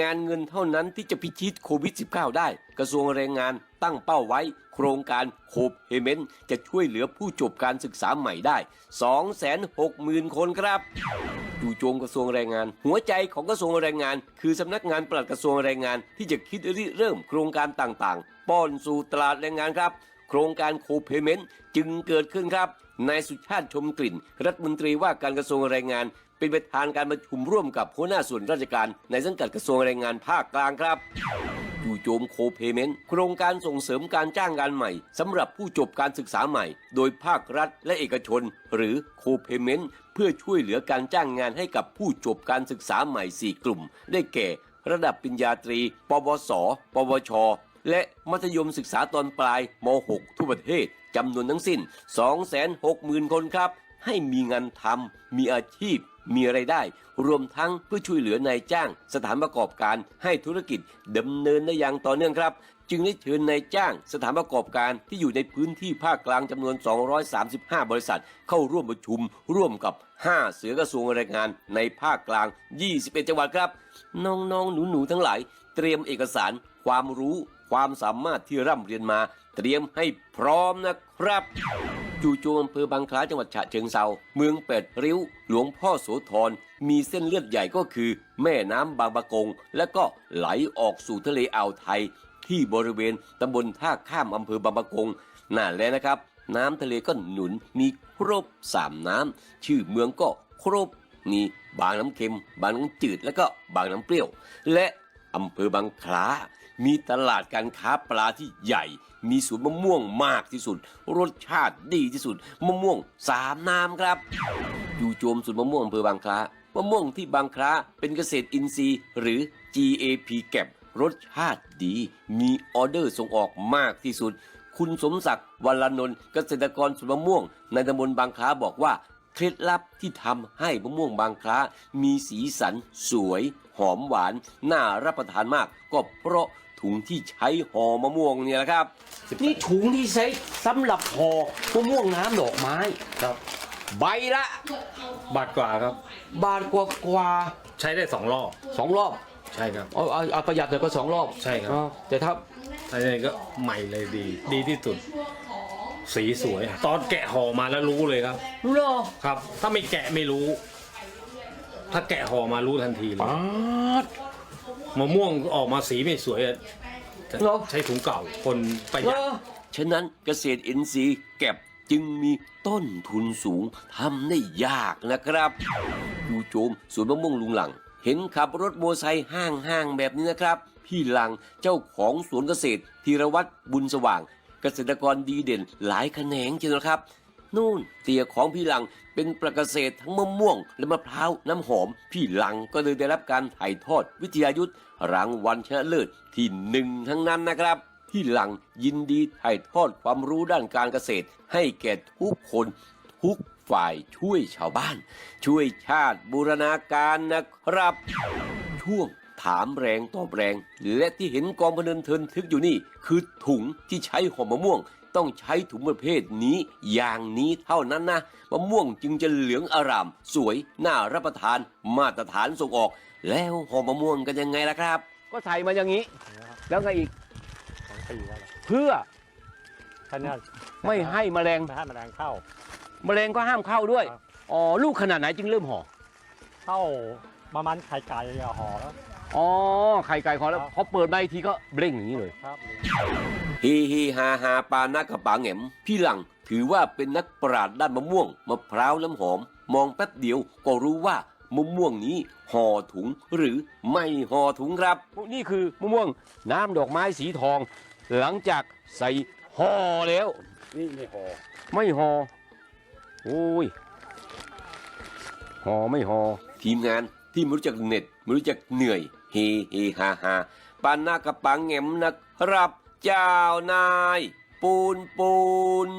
งานเงินเท่านั้นที่จะพิชิตโควิด -19 ได้ กระทรวงแรงงานตั้งเป้าไว้ โครงการโคเพเมนตจะช่วยเหลือผู้จบการศึกษาใหม่ได้ 260,000 คนครับจู่โจมกระทรวงแรงงาน หัวใจของกระทรวงแรงงาน คือสำนักงานปลัดกระทรวงแรงงาน ที่จะคิดริเริ่มโครงการต่างๆ ป้อนสู่ตลาดแรงงานครับ โครงการโคเพเมนต์จึงเกิดขึ้นครับนายสุชาติชมกลิ่น รัฐมนตรีว่าการกระทรวงแรงงาน เป็นประธานการประชุมร่วมกับหัวหน้าส่วนราชการในสังกัดกระทรวงแรงงานภาคกลางครับจู่โจมโคเพเมนต์โครงการส่งเสริมการจ้างงานใหม่สำหรับผู้จบการศึกษาใหม่ โดยภาครัฐและเอกชน หรือโคเพเมนต์เพื่อช่วยเหลือการจ้างงานให้กับผู้จบการศึกษาใหม่ 4 กลุ่ม ได้แก่ ระดับปริญญาตรี ปวส ปวช และมัธยมศึกษาตอนปลายม .6 ทั่วประเทศจำนวนทั้งสิ้น 260,000 คนครับ ให้มีงานทำมีอาชีพ มีไรายได้ รวมทั้งเพื่อช่วยเหลือนายจ้าง สถานประกอบการให้ธุรกิจดำเนินได้อย่างต่อเนื่องครับ จึงได้เชิญนายจ้าง สถานประกอบการที่อยู่ในพื้นที่ภาคกลางจำนวน 235 บริษัท เข้าร่วมประชุม ร่วมกับ 5 เสือกระทรวงแรงงานในภาคกลาง 21 จังหวัดครับ น้องๆหนูๆทั้งหลาย เตรียมเอกสาร ความรู้ ความสามารถที่ร่ำเรียนมา เตรียมให้พร้อมนะครับ จู่โจมอำเภอบางคล้าจังหวัดฉะเชิงเซาเมืองเป็ดริ้ว หลวงพ่อโสธรมีเส้นเลือดใหญ่ก็คือ แม่น้ำบางปะกง และก็ไหลออกสู่ทะเลอ่าวไทย ที่บริเวณตำบลท่าข้ามอำเภอบางปะกงนั่นแหละนะครับ น้ำทะเลก็หนุนมีครบสามน้ำชื่อเมืองก็ครบมีบางน้ำเค็ม บางน้ำจืด และก็บางน้ำเปรี้ยว และ อำเภอบางคล้า มีตลาดการค้าปลาที่ใหญ่ มีสวนมะม่วงมากที่สุด รสชาติดีที่สุด มะม่วงสามน้ำครับ อยู่โจมสวนมะม่วงอำเภอบางคล้ามะม่วงที่บางคล้าเป็นเกษตรอินทรีย์ หรือ GAP แก็บรสชาติดี มีออเดอร์ส่งออกมากที่สุด คุณสมศักดิ์วัลนนท์เกษตรกรสวนมะม่วง ในตำบลบางคล้าบอกว่า เคล็ดลับที่ทำให้มะม่วงบางคล้า มีสีสันสวย หอมหวาน น่ารับประทานมาก ก็เพราะถุงที่ใช้ห่อมะม่วงเนี่ยแหละครับ นี่ถุงที่ใช้สำหรับห่อมะม่วงน้ำดอกไม้ ครับ ใบละบาทกว่าครับ บาทกว่ากว่าใช้ได้สองรอบสองรอบใช่ครับ เอาเอาเอาประหยัดเลยก็สองรอบใช่ครับ อ๋อแต่ถ้าอันนี้ก็ใหม่เลยดี ดีที่สุด สีสวยตอนแกะห่อมาแล้วรู้เลยครับ รู้เหรอครับ ถ้าไม่แกะไม่รู้ ถ้าแกะห่อมารู้ทันทีเลยป๊าดมะม่วงออกมาสีไม่สวยอะจะเหรอใช้ถุงเก่าคนประหเหรยัด อฉะนั้นเกษตรอินทรีย์แก็บจึงมีต้นทุนสูงทำได้ยากนะครับอยู่โจมสวนมะม่วงลุงหลัง เห็นขับรถโมอไซค์ห้างๆแบบนี้นะครับ พี่หลังเจ้าของสวนเกษตรธีรวัตรบุญสว่าง เกษตรกรดีเด่นหลายแขนงเชียวนะครับนู่นเตี่ยของพี่หลังเป็นประเกษตรทั้งมะม่วง และมะพร้าวน้ำหอม พี่หลังก็เลยได้รับการถ่ายทอดวิทยายุทธรางวัลชนะเลิศที่หนึ่งทั้งนั้นนะครับ พี่หลังยินดีถ่ายทอดความรู้ด้านการเกษตร ให้แก่ทุกคนทุกฝ่ายช่วยชาวบ้าน ช่วยชาติบูรณาการนะครับ ช่วง ถามแรงตอบแรง และที่เห็นกองพนันเทินทึกอยู่นี่ คือถุงที่ใช้ห่อมะม่วง ต้องใช้ถุงประเภทนี้อย่างนี้เท่านั้นนะมะม่วงจึงจะเหลืองอาราม สวยน่ารับประทาน มาตรฐานส่งออก แล้วห่อมะม่วงกันยังไงล่ะครับ ก็ใส่มาอย่างนี้ แล้วก็อีกสองปีแล้วแหละเพื่อท่านเนี่ยไม่ให้แมลงไม่ให้แมลงเข้า แมลงก็ห้ามเข้าด้วยครับ อ๋อลูกขนาดไหนจึงเริ่มห่อเข้าประมาณไข่ไก่อะห่อแล้ว อ๋อ ไข่ไก่ขอแล้วครับพอเปิดมาอีกทีก็เบล่งอย่างนี้เลยครับเฮเฮฮาฮาปานักกระปาแหงมพี่หลังถือว่าเป็นนักปราชญ์ด้านมะม่วงมะพร้าวน้ำหอม มองแป๊บเดียวก็รู้ว่ามะม่วงนี้ห่อถุงหรือไม่ห่อถุงครับ นี่คือมะม่วงน้ำดอกไม้สีทอง หลังจากใส่ห่อแล้ว นี่ไม่ห่อไม่ห่อโอ้ยห่อไม่ห่อทีมงาน ที่ไม่รู้จักเหน็ดไม่รู้จักเหนื่อย เฮเฮฮาฮาปานนากระปังแงมนะครับ เจ้านาย ปูนปูน